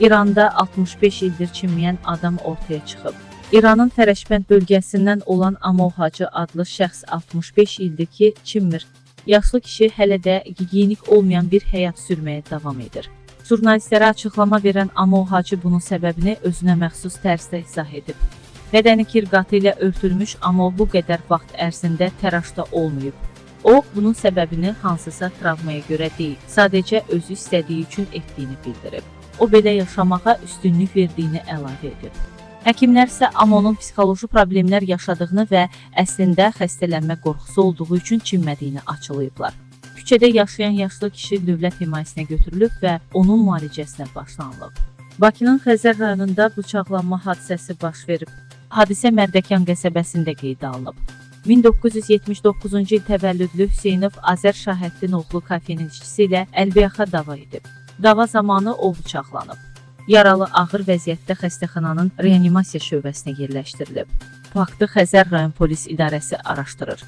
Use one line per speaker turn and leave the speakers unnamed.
İranda 65 ildir çinməyən adam ortaya çıxıb. İranın Tərəşbənd bölgəsindən olan Amol Hacı adlı şəxs 65 ildir ki, çinmir. Yaşlı kişi hələ də gigiyenik olmayan bir həyat sürməyə davam edir. Jurnalistlərə açıqlama verən Amol Hacı bunun səbəbini özünə məxsus tərzdə izah edib. Bədəni kirqatı ilə örtülmüş Amol bu qədər vaxt ərzində təraşda olmayıb. O, bunun səbəbini hansısa travmaya görə deyil, sadəcə özü istədiyi üçün etdiyini bildirib. O belə yaşamağa üstünlük verdiyini əlavə edib. Həkimlər isə Amonun psixoloji problemlər yaşadığını və əslində xəstələnmə qorxusu olduğu üçün çinmədiyini açıqlayıblar. Küçədə yaşayan yaşlı kişi dövlət himayəsinə götürülüb və onun müalicəsinə başlanılıb. Bakının Xəzər rayonunda bıçaqlanma hadisəsi baş verib. Hadisə Mərdəkan qəsəbəsində qeydə alınıb. 1979-cu il təvəllüdlü Hüseynov Azər Şahəddin oğlu kafenin işçisi ilə əlbəyaxa dava edib. Dava zamanı o bıçaqlanıb. Yaralı ağır vəziyyətdə xəstəxananın reanimasiya şöbəsinə yerləşdirilib. Faktı Xəzər rayon polis idarəsi araşdırır.